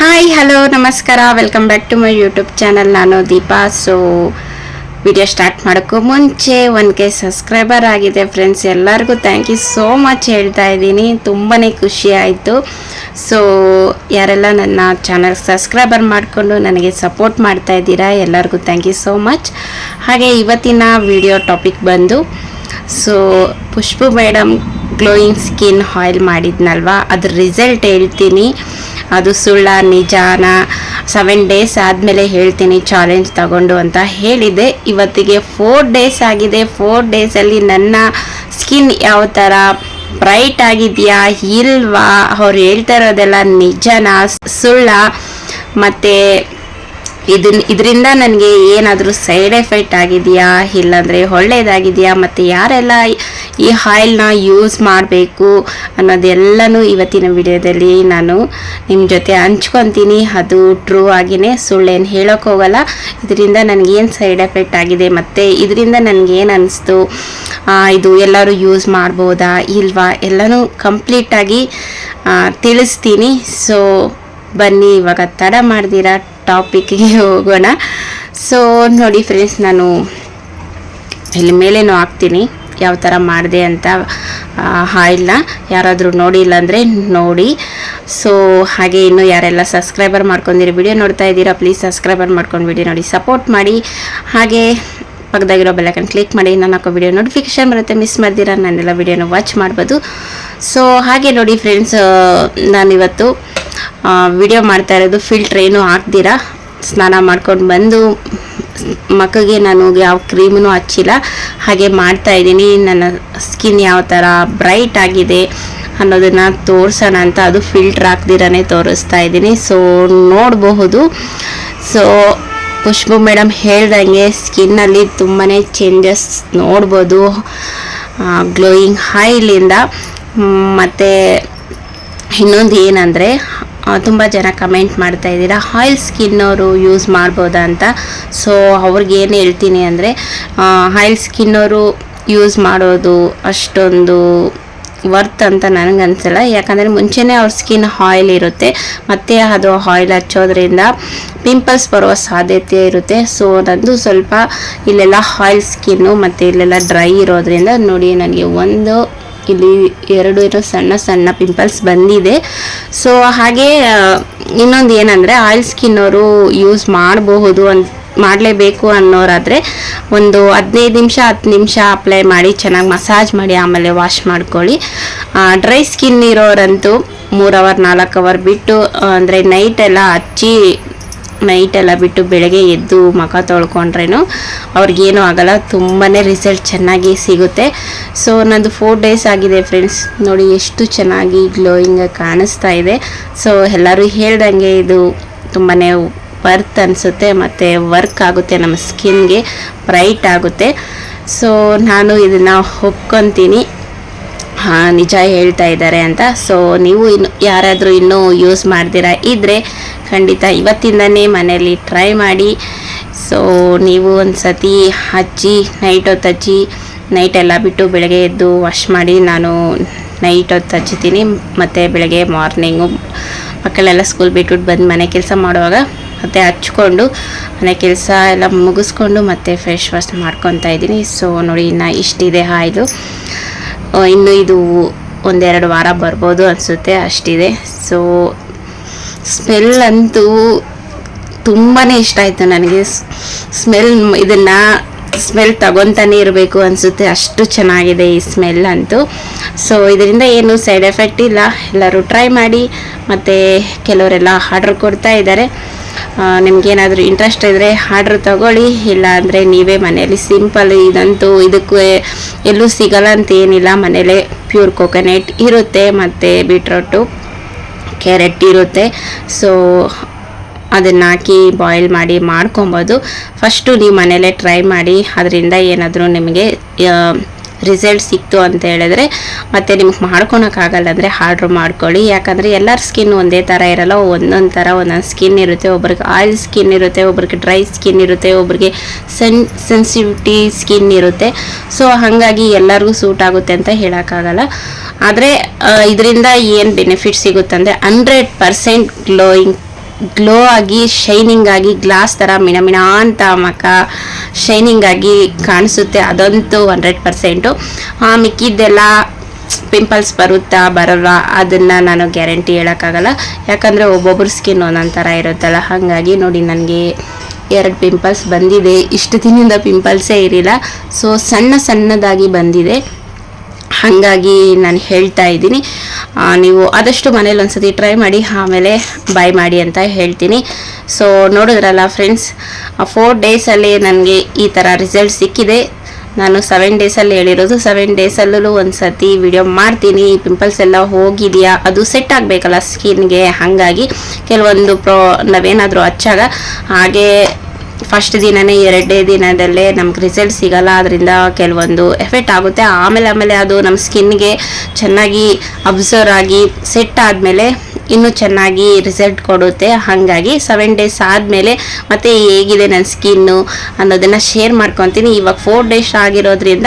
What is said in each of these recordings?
Hi hello ನಮಸ್ಕಾರ. Welcome back to my YouTube channel ನಾನು Deepa. So video start ಮಾಡೋಕ್ಕೂ ಮುಂಚೆ ಒನ್ ಕೆ ಸಬ್ಸ್ಕ್ರೈಬರ್ ಆಗಿದೆ ಫ್ರೆಂಡ್ಸ್ ಎಲ್ಲರಿಗೂ ಥ್ಯಾಂಕ್ ಯು ಸೋ ಮಚ್ ಹೇಳ್ತಾ ಇದ್ದೀನಿ. ತುಂಬಾ ಖುಷಿ ಆಯಿತು. ಸೊ ಯಾರೆಲ್ಲ ನನ್ನ ಚಾನಲ್ ಸಬ್ಸ್ಕ್ರೈಬರ್ ಮಾಡಿಕೊಂಡು ನನಗೆ ಸಪೋರ್ಟ್ ಮಾಡ್ತಾ ಇದ್ದೀರಾ, ಎಲ್ಲರಿಗೂ ಥ್ಯಾಂಕ್ ಯು ಸೋ ಮಚ್ ಹಾಗೆ ಇವತ್ತಿನ ವಿಡಿಯೋ ಟಾಪಿಕ್ ಬಂದು so Pushpu madam glowing skin oil ಮಾಡಿದ್ನಲ್ವಾ? ಅದ್ರ ರಿಸಲ್ಟ್ ಹೇಳ್ತೀನಿ. ಅದು ಸುಳ್ಳ, ನಿಜಾನ ಸೆವೆನ್ ಡೇಸ್ ಆದಮೇಲೆ ಹೇಳ್ತೀನಿ ಚಾಲೆಂಜ್ ತಗೊಂಡು ಅಂತ ಹೇಳಿದೆ ಇವತ್ತಿಗೆ ಫೋರ್ ಡೇಸ್ ಆಗಿದೆ. ಫೋರ್ ಡೇಸಲ್ಲಿ ನನ್ನ ಸ್ಕಿನ್ ಯಾವ ಥರ ಬ್ರೈಟ್ ಆಗಿದೆಯಾ, ಇಲ್ವಾ? ಅವ್ರು ಹೇಳ್ತಾ ಇರೋದೆಲ್ಲ ನಿಜನಾ, ಸುಳ್ಳ? ಮತ್ತು ಇದರಿಂದ ನನಗೆ ಏನಾದರೂ ಸೈಡ್ ಎಫೆಕ್ಟ್ ಆಗಿದೆಯಾ? ಇಲ್ಲಾಂದರೆ ಒಳ್ಳೆಯದಾಗಿದೆಯಾ ಮತ್ತು ಯಾರೆಲ್ಲ ಈ ಆಯಿಲ್ನ ಯೂಸ್ ಮಾಡಬೇಕು ಅನ್ನೋದೆಲ್ಲನೂ ಇವತ್ತಿನ ವಿಡಿಯೋದಲ್ಲಿ ನಾನು ನಿಮ್ಮ ಜೊತೆ ಹಂಚ್ಕೊತೀನಿ. ಅದು ಟ್ರೂ ಆಗಿನೇ ಸುಳ್ಳೇನು ಹೇಳೋಕೆ ಹೋಗಲ್ಲ. ಇದರಿಂದ ನನಗೇನು ಸೈಡ್ ಎಫೆಕ್ಟ್ ಆಗಿದೆ? ಮತ್ತು ಇದರಿಂದ ನನಗೇನು ಅನಿಸ್ತು? ಇದು ಎಲ್ಲರೂ ಯೂಸ್ ಮಾಡ್ಬೋದಾ? ಇಲ್ವಾ? ಎಲ್ಲನೂ ಕಂಪ್ಲೀಟಾಗಿ ತಿಳಿಸ್ತೀನಿ. ಸೊ, ಬನ್ನಿ, ಇವಾಗ ತಡ ಮಾಡ್ದಿರಾ? ಟಾಪಿಕ್ಗೆ ಹೋಗೋಣ. ಸೊ ನೋಡಿ ಫ್ರೆಂಡ್ಸ್ ನಾನು ಇಲ್ಲಿ ಮೇಲೇನು ಹಾಕ್ತೀನಿ. ಯಾವ ಥರ ಮಾಡಿದೆ ಅಂತ ಆಯಿಲ್ನ ಯಾರಾದರೂ ನೋಡಿಲ್ಲ ಅಂದರೆ ನೋಡಿ. ಸೊ ಹಾಗೆ ಇನ್ನು ಯಾರೆಲ್ಲ ಸಬ್ಸ್ಕ್ರೈಬರ್ ಮಾಡ್ಕೊಂಡಿರಿ ವಿಡಿಯೋ ನೋಡ್ತಾ ಇದ್ದೀರಾ ಪ್ಲೀಸ್ ಸಬ್ಸ್ಕ್ರೈಬರ್ ಮಾಡ್ಕೊಂಡ್ಬಿಡಿ ನೋಡಿ. ಸಪೋರ್ಟ್ ಮಾಡಿ. ಹಾಗೆ ಪಕ್ಕದಾಗಿರೋ ಬೆಲ್ಲೈಕನ್ ಕ್ಲಿಕ್ ಮಾಡಿ. ನಾನು ಹಾಕೋ ವಿಡಿಯೋ ನೋಟಿಫಿಕೇಶನ್ ಬರುತ್ತೆ. ಮಿಸ್ ಮಾಡ್ದಿರ ನಾನೆಲ್ಲ ವಿಡಿಯೋನ ವಾಚ್ ಮಾಡ್ಬೋದು. ಸೊ ಹಾಗೆ ನೋಡಿ ಫ್ರೆಂಡ್ಸ್ ನಾನಿವತ್ತು ವಿಡಿಯೋ ಮಾಡ್ತಾ ಇರೋದು ಫಿಲ್ಟ್ರ್ ಏನು ಹಾಕ್ದಿರಾ ಸ್ನಾನ ಮಾಡ್ಕೊಂಡು ಬಂದು, ಮಕ್ಕಳಿಗೆ ನಾನು ಯಾವ ಕ್ರೀಮೂ ಹಚ್ಚಿಲ್ಲ. ಹಾಗೆ ಮಾಡ್ತಾ ಇದ್ದೀನಿ. ನನ್ನ ಸ್ಕಿನ್ ಯಾವ ಥರ ಬ್ರೈಟ್ ಆಗಿದೆ ಅನ್ನೋದನ್ನು ತೋರಿಸೋಣ ಅಂತ ಅದು ಫಿಲ್ಟ್ರ್ ಹಾಕ್ದಿರೇ ತೋರಿಸ್ತಾ ಇದ್ದೀನಿ. ಸೊ ನೋಡಬಹುದು. ಸೊ ಖುಷ್ಬು ಮೇಡಮ್ ಹೇಳ್ದಂಗೆ ಸ್ಕಿನ್ನಲ್ಲಿ ತುಂಬಾ ಚೇಂಜಸ್ ನೋಡ್ಬೋದು. ಗ್ಲೋಯಿಂಗ್ ಹೈಲಿಂದ ಮತ್ತು ಇನ್ನೊಂದು ಏನಂದರೆ ತುಂಬ ಜನ ಕಮೆಂಟ್ ಮಾಡ್ತಾ ಇದ್ದೀರಾ. ಆಯಿಲ್ ಸ್ಕಿನ್ನವರು ಯೂಸ್ ಮಾಡ್ಬೋದಾ ಅಂತ. ಸೊ ಅವ್ರಿಗೇನು ಹೇಳ್ತೀನಿ ಅಂದರೆ ಆಯಿಲ್ ಸ್ಕಿನ್ನವರು ಯೂಸ್ ಮಾಡೋದು ಅಷ್ಟೊಂದು ವರ್ತ್ ಅಂತ ನನಗೆ ಅನಿಸಲ್ಲ. ಯಾಕಂದರೆ ಮುಂಚೆನೇ ಅವ್ರ ಸ್ಕಿನ್ ಆಯಿಲ್ ಇರುತ್ತೆ. ಮತ್ತು ಅದು ಆಯಿಲ್ ಹಚ್ಚೋದ್ರಿಂದ ಪಿಂಪಲ್ಸ್ ಬರುವ ಸಾಧ್ಯತೆ ಇರುತ್ತೆ. ಸೊ ನಂದು ಸ್ವಲ್ಪ ಇಲ್ಲೆಲ್ಲ ಆಯಿಲ್ ಸ್ಕಿನ್ನು ಮತ್ತು ಇಲ್ಲೆಲ್ಲ ಡ್ರೈ ಇರೋದ್ರಿಂದ ನೋಡಿ ನನಗೆ ಒಂದು ಇಲ್ಲಿ ಎರಡು ಇರೋ ಸಣ್ಣ ಸಣ್ಣ ಪಿಂಪಲ್ಸ್ ಬಂದಿದೆ. ಸೊ ಹಾಗೆ ಇನ್ನೊಂದು ಏನಂದರೆ ಆಯಿಲ್ ಸ್ಕಿನ್ನವರು ಯೂಸ್ ಮಾಡಬಹುದು ಅಂತ ಮಾಡಲೇಬೇಕು ಅನ್ನೋರಾದರೆ ಒಂದು ಹದಿನೈದು ನಿಮಿಷ, ಹತ್ತು ನಿಮಿಷ ಅಪ್ಲೈ ಮಾಡಿ, ಚೆನ್ನಾಗಿ ಮಸಾಜ್ ಮಾಡಿ, ಆಮೇಲೆ ವಾಶ್ ಮಾಡ್ಕೊಳ್ಳಿ. ಡ್ರೈ ಸ್ಕಿನ್ ಇರೋರಂತೂ ಮೂರು ಅವರ್ ನಾಲ್ಕು ಅವರ್ ಬಿಟ್ಟು ಅಂದರೆ ನೈಟ್ ಎಲ್ಲ ಹಚ್ಚಿ ನೈಟ್ ಎಲ್ಲ ಬಿಟ್ಟು ಬೆಳಗ್ಗೆ ಎದ್ದು ಮುಖ ತೊಳ್ಕೊಂಡ್ರೇನು ಅವ್ರಿಗೇನು ಆಗಲ್ಲ. ತುಂಬಾ ರಿಸಲ್ಟ್ ಚೆನ್ನಾಗಿ ಸಿಗುತ್ತೆ. ಸೊ ನಂದು ಫೋರ್ ಡೇಸ್ ಆಗಿದೆ ಫ್ರೆಂಡ್ಸ್ ನೋಡಿ ಎಷ್ಟು ಚೆನ್ನಾಗಿ ಗ್ಲೋಯಿಂಗ್ ಕಾಣಿಸ್ತಾ ಇದೆ. ಸೊ ಎಲ್ಲರೂ ಹೇಳ್ದಂಗೆ ಇದು ತುಂಬಾ ವರ್ತ್ ಅನಿಸುತ್ತೆ ಮತ್ತು ವರ್ಕ್ ಆಗುತ್ತೆ ನಮ್ಮ ಸ್ಕಿನ್ಗೆ ಬ್ರೈಟ್ ಆಗುತ್ತೆ. ಸೊ ನಾನು ಇದನ್ನು ಒಪ್ಕೊತೀನಿ. ನಿಜ ಹೇಳ್ತಾ ಇದ್ದಾರೆ ಅಂತ. ಸೊ ನೀವು ಇನ್ನು ಯಾರಾದರೂ ಇನ್ನೂ ಯೂಸ್ ಮಾಡ್ತೀರಾ? ಇದ್ದರೆ ಖಂಡಿತ ಇವತ್ತಿಂದನೇ ಮನೆಯಲ್ಲಿ ಟ್ರೈ ಮಾಡಿ. ಸೊ ನೀವು ಒಂದು ಸತಿ ಹಚ್ಚಿ ನೈಟ್ ಹೊತ್ತು ಹಚ್ಚಿ ನೈಟ್ ಎಲ್ಲ ಬಿಟ್ಟು ಬೆಳಗ್ಗೆ ಎದ್ದು ವಾಶ್ ಮಾಡಿ ನಾನು ನೈಟ್ ಹೊತ್ತು ಹಚ್ಚುತ್ತೀನಿ ಮತ್ತು ಬೆಳಗ್ಗೆ ಮಾರ್ನಿಂಗು ಮಕ್ಕಳೆಲ್ಲ ಸ್ಕೂಲ್ ಬಿಟ್ಬಿಟ್ಟು ಬಂದು ಮನೆ ಕೆಲಸ ಮಾಡುವಾಗ ಮತ್ತು ಹಚ್ಕೊಂಡು ಮನೆ ಕೆಲಸ ಎಲ್ಲ ಮುಗಿಸ್ಕೊಂಡು ಮತ್ತೆ ಫ್ರೆಶ್ ವಾಶ್ ಮಾಡ್ಕೊತಾ ಇದ್ದೀನಿ. ಸೊ ನೋಡಿ ಇನ್ನು ಇಷ್ಟಿದೆ ಆಯಿಲು ಇನ್ನು ಇದು ಒಂದೆರಡು ವಾರ ಬರ್ಬೋದು ಅನಿಸುತ್ತೆ, ಅಷ್ಟಿದೆ. ಸೊ ಸ್ಮೆಲ್ ಅಂತೂ ತುಂಬಾ ಇಷ್ಟ ಆಯಿತು ನನಗೆ. ಸ್ಮೆಲ್ ಇದನ್ನು ಸ್ಮೆಲ್ ತಗೊತಾನೆ ಇರಬೇಕು ಅನಿಸುತ್ತೆ, ಅಷ್ಟು ಚೆನ್ನಾಗಿದೆ ಈ ಸ್ಮೆಲ್ ಅಂತೂ. ಸೊ ಇದರಿಂದ ಏನು ಸೈಡ್ ಎಫೆಕ್ಟ್ ಇಲ್ಲ. ಎಲ್ಲರೂ ಟ್ರೈ ಮಾಡಿ, ಮತ್ತು ಕೆಲವರೆಲ್ಲ ಆರ್ಡ್ರ್ ಕೊಡ್ತಾ ಇದ್ದಾರೆ. ನಿಮ್ಗೇನಾದರೂ ಇಂಟ್ರೆಸ್ಟ್ ಇದ್ದರೆ ಆರ್ಡ್ರ್ ತಗೊಳ್ಳಿ ಇಲ್ಲ ಅಂದರೆ ನೀವೇ ಮನೇಲಿ ಸಿಂಪಲ್ ಇದಂತೂ ಇದಕ್ಕೆ ಎಲ್ಲೂ ಸಿಗಲ್ಲ ಅಂತ ಏನಿಲ್ಲ. ಮನೇಲೇ ಪ್ಯೂರ್ ಕೊಕೊನೆಟ್ ಇರುತ್ತೆ, ಮತ್ತು ಬೀಟ್ರೋಟು ಕ್ಯಾರೆಟ್ ಇರುತ್ತೆ. ಸೊ ಅದನ್ನು ಹಾಕಿ ಬಾಯ್ಲ್ ಮಾಡಿ ಮಾಡ್ಕೊಬೋದು. ಫಸ್ಟು ನೀವು ಮನೇಲೇ ಟ್ರೈ ಮಾಡಿ, ಅದರಿಂದ ಏನಾದರೂ ನಿಮಗೆ ರಿಸಲ್ಟ್ ಸಿಕ್ತು ಅಂತ ಹೇಳಿದ್ರೆ ಮತ್ತೆ ನಿಮ್ಗೆ ಮಾಡ್ಕೊಳಕ್ಕಾಗಲ್ಲ ಅಂದರೆ ಆರ್ಡ್ರ್ ಮಾಡ್ಕೊಳ್ಳಿ. ಯಾಕಂದರೆ ಎಲ್ಲರ ಸ್ಕಿನ್ ಒಂದೇ ಥರ ಇರಲ್ಲ. ಒಂದೊಂದು ಥರ ಒಂದೊಂದು ಸ್ಕಿನ್ ಇರುತ್ತೆ. ಒಬ್ರಿಗೆ ಆಯಿಲ್ ಸ್ಕಿನ್ ಇರುತ್ತೆ, ಒಬ್ರಿಗೆ ಡ್ರೈ ಸ್ಕಿನ್ ಇರುತ್ತೆ, ಒಬ್ರಿಗೆ ಸೆನ್ ಸೆನ್ಸಿಟಿವಿಟಿ ಸ್ಕಿನ್ ಇರುತ್ತೆ. ಸೊ ಹಾಗಾಗಿ ಎಲ್ಲರಿಗೂ ಸೂಟ್ ಆಗುತ್ತೆ ಅಂತ ಹೇಳೋಕ್ಕಾಗಲ್ಲ. ಆದರೆ ಇದರಿಂದ ಏನು ಬೆನಿಫಿಟ್ ಸಿಗುತ್ತೆ ಅಂದರೆ ಹಂಡ್ರೆಡ್ ಪರ್ಸೆಂಟ್ ಗ್ಲೋಯಿಂಗ್ ಗ್ಲೋ ಆಗಿ ಶೈನಿಂಗ್ ಆಗಿ ಗ್ಲಾಸ್ ಥರ ಮಿಣ ಅಂತ ಮಕ ಶೈನಿಂಗ್ ಆಗಿ ಕಾಣಿಸುತ್ತೆ. ಅದಂತೂ ಹಂಡ್ರೆಡ್ ಪರ್ಸೆಂಟು ಮಿಕ್ಕಿದ್ದೆಲ್ಲ ಪಿಂಪಲ್ಸ್ ಬರುತ್ತಾ ಬರಲ್ಲ ಅದನ್ನು ನಾನು ಗ್ಯಾರಂಟಿ ಹೇಳೋಕ್ಕಾಗಲ್ಲ. ಯಾಕಂದರೆ ಒಬ್ಬೊಬ್ರ ಸ್ಕಿನ್ ಒಂದೊಂದು ಥರ ಇರುತ್ತಲ್ಲ. ಹಾಗಾಗಿ ನೋಡಿ ನನಗೆ ಎರಡು ಪಿಂಪಲ್ಸ್ ಬಂದಿದೆ. ಇಷ್ಟು ದಿನದಿಂದ ಪಿಂಪಲ್ಸೇ ಇರಲಿಲ್ಲ ಸೊ ಸಣ್ಣ ಸಣ್ಣದಾಗಿ ಬಂದಿದೆ. ಹಾಗಾಗಿ ನಾನು ಹೇಳ್ತಾ ಇದ್ದೀನಿ. ನೀವು ಆದಷ್ಟು ಮನೇಲಿ ಒಂದ್ಸತಿ ಟ್ರೈ ಮಾಡಿ, ಆಮೇಲೆ ಬೈ ಮಾಡಿ ಅಂತ ಹೇಳ್ತೀನಿ. ಸೊ ನೋಡಿದ್ರಲ್ಲ ಫ್ರೆಂಡ್ಸ್ ಫೋರ್ ಡೇಸಲ್ಲಿ ನನಗೆ ಈ ಥರ ರಿಸಲ್ಟ್ ಸಿಕ್ಕಿದೆ. ನಾನು ಸೆವೆನ್ ಡೇಸಲ್ಲಿ ಹೇಳಿರೋದು ಸೆವೆನ್ ಡೇಸಲ್ಲೂ ಒಂದು ಸತಿ ವಿಡಿಯೋ ಮಾಡ್ತೀನಿ. ಪಿಂಪಲ್ಸ್ ಎಲ್ಲ ಹೋಗಿದೆಯಾ? ಅದು ಸೆಟ್ ಆಗಬೇಕಲ್ಲ ಸ್ಕಿನ್ಗೆ ಹಾಗಾಗಿ. ಕೆಲವೊಂದು ಪ್ರೋ ನಾವೇನಾದರೂ ಹಚ್ಚಾಗ, ಹಾಗೆ ಫಸ್ಟ್ ದಿನನೇ ಎರಡನೇ ದಿನದಲ್ಲೇ ನಮ್ಗೆ ರಿಸಲ್ಟ್ ಸಿಗಲ್ಲ ಅದರಿಂದ ಕೆಲವೊಂದು ಎಫೆಕ್ಟ್ ಆಗುತ್ತೆ. ಆಮೇಲೆ ಆಮೇಲೆ ಅದು ನಮ್ಮ ಸ್ಕಿನ್ಗೆ ಚೆನ್ನಾಗಿ ಅಬ್ಸರ್ವ್ ಆಗಿ ಸೆಟ್ ಆದಮೇಲೆ ಇನ್ನೂ ಚೆನ್ನಾಗಿ ರಿಸಲ್ಟ್ ಕೊಡುತ್ತೆ. ಹಾಗಾಗಿ ಸೆವೆನ್ ಡೇಸ್ ಆದಮೇಲೆ ಮತ್ತೆ ಹೇಗಿದೆ ನನ್ನ ಸ್ಕಿನ್ನು ಅನ್ನೋದನ್ನು ಶೇರ್ ಮಾಡ್ಕೊತೀನಿ. ಇವಾಗ ಫೋರ್ ಡೇಸ್ ಆಗಿರೋದ್ರಿಂದ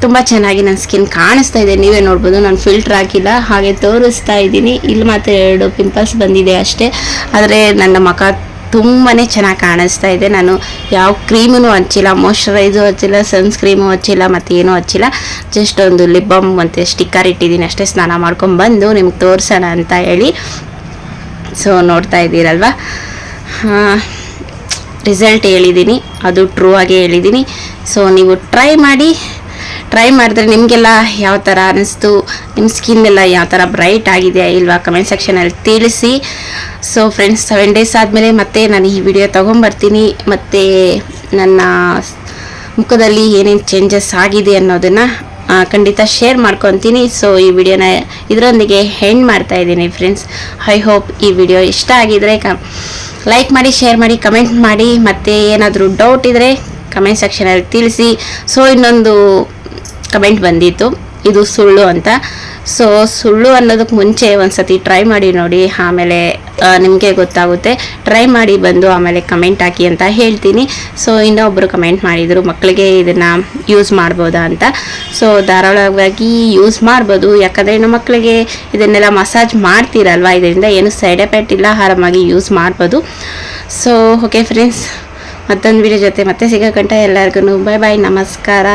ತುಂಬ ಚೆನ್ನಾಗಿ ನನ್ನ ಸ್ಕಿನ್ ಕಾಣಿಸ್ತಾ ಇದೆ. ನೀವೇ ನೋಡ್ಬೋದು, ನಾನು ಫಿಲ್ಟ್ರ್ ಹಾಕಿಲ್ಲ, ಹಾಗೆ ತೋರಿಸ್ತಾ ಇದ್ದೀನಿ. ಇಲ್ಲಿ ಮಾತ್ರ ಎರಡು ಪಿಂಪಲ್ಸ್ ಬಂದಿದೆ ಅಷ್ಟೇ. ಆದರೆ ನನ್ನ ಮುಖ ತುಂಬಾ ಚೆನ್ನಾಗಿ ಕಾಣಿಸ್ತಾ ಇದೆ. ನಾನು ಯಾವ ಕ್ರೀಮೂ ಹಚ್ಚಿಲ್ಲ ಮಾಯಶ್ಚರೈಸು ಹಚ್ಚಿಲ್ಲ ಸನ್ಸ್ಕ್ರೀಮು ಹಚ್ಚಿಲ್ಲ ಮತ್ತು ಏನೂ ಹಚ್ಚಿಲ್ಲ. ಜಸ್ಟ್ ಒಂದು ಲಿಪ್ ಬಾಮ್ ಮತ್ತು ಸ್ಟಿಕ್ಕರ್ ಇಟ್ಟಿದ್ದೀನಿ ಅಷ್ಟೇ. ಸ್ನಾನ ಮಾಡ್ಕೊಂಡು ಬಂದು ನಿಮ್ಗೆ ತೋರಿಸೋಣ ಅಂತ ಹೇಳಿ. ಸೊ ನೋಡ್ತಾ ಇದ್ದೀರಲ್ವಾ? ರಿಸಲ್ಟ್ ಹೇಳಿದ್ದೀನಿ. ಅದು ಟ್ರೂ ಆಗಿ ಹೇಳಿದ್ದೀನಿ. ಸೊ ನೀವು ಟ್ರೈ ಮಾಡಿ. ಟ್ರೈ ಮಾಡಿದ್ರೆ ನಿಮಗೆಲ್ಲ ಯಾವ ಥರ ಅನ್ನಿಸ್ತು ನಿಮ್ಮ ಸ್ಕಿನ್ ಎಲ್ಲ ಯಾವ ಥರ ಬ್ರೈಟ್ ಆಗಿದೆಯಾ ಇಲ್ವಾ? ಕಮೆಂಟ್ ಸೆಕ್ಷನಲ್ಲಿ ತಿಳಿಸಿ. ಸೊ ಫ್ರೆಂಡ್ಸ್ ಸೆವೆನ್ ಡೇಸ್ ಆದಮೇಲೆ ಮತ್ತೆ ನಾನು ಈ ವಿಡಿಯೋ ತೊಗೊಂಬರ್ತೀನಿ. ಮತ್ತು ನನ್ನ ಮುಖದಲ್ಲಿ ಏನೇನು ಚೇಂಜಸ್ ಆಗಿದೆ ಅನ್ನೋದನ್ನು ಖಂಡಿತ ಶೇರ್ ಮಾಡ್ಕೊತೀನಿ. ಸೊ ಈ ವಿಡಿಯೋನ ಇದರೊಂದಿಗೆ ಹೆಂಡ್ ಮಾಡ್ತಾ ಇದ್ದೀನಿ ಫ್ರೆಂಡ್ಸ್ ಐ ಹೋಪ್ ಈ ವಿಡಿಯೋ ಇಷ್ಟ ಆಗಿದರೆ ಲೈಕ್ ಮಾಡಿ ಶೇರ್ ಮಾಡಿ ಕಮೆಂಟ್ ಮಾಡಿ. ಮತ್ತು ಏನಾದರೂ ಡೌಟ್ ಇದ್ದರೆ ಕಮೆಂಟ್ ಸೆಕ್ಷನಲ್ಲಿ ತಿಳಿಸಿ. ಸೊ ಇನ್ನೊಂದು ಕಮೆಂಟ್ ಬಂದಿತ್ತು, ಇದು ಸುಳ್ಳು ಅಂತ. ಸೊ ಸುಳ್ಳು ಅನ್ನೋದಕ್ಕೆ ಮುಂಚೆ ಒಂದು ಸತಿ ಟ್ರೈ ಮಾಡಿ ನೋಡಿ, ಆಮೇಲೆ ನಿಮಗೆ ಗೊತ್ತಾಗುತ್ತೆ. ಟ್ರೈ ಮಾಡಿ ಬಂದು ಆಮೇಲೆ ಕಮೆಂಟ್ ಹಾಕಿ ಅಂತ ಹೇಳ್ತೀನಿ. ಸೊ ಇನ್ನೊಬ್ಬರು ಕಮೆಂಟ್ ಮಾಡಿದರು ಮಕ್ಕಳಿಗೆ ಇದನ್ನು ಯೂಸ್ ಮಾಡ್ಬೋದಾ ಅಂತ. ಸೊ ಧಾರಾಳವಾಗಿ ಯೂಸ್ ಮಾಡ್ಬೋದು. ಯಾಕಂದರೆ ನಮ್ಮ ಮಕ್ಕಳಿಗೆ ಇದನ್ನೆಲ್ಲ ಮಸಾಜ್ ಮಾಡ್ತೀರಲ್ವ? ಇದರಿಂದ ಏನು ಸೈಡ್ ಎಫೆಕ್ಟ್ ಇಲ್ಲ, ಆರಾಮಾಗಿ ಯೂಸ್ ಮಾಡ್ಬೋದು. ಸೊ ಓಕೆ ಫ್ರೆಂಡ್ಸ್ ಮತ್ತೊಂದು ವಿಡಿಯೋ ಜೊತೆ ಮತ್ತೆ ಸಿಗೋಕಂಟ ಎಲ್ಲರಿಗೂ ಬಾಯ್ ಬಾಯ್ ನಮಸ್ಕಾರ.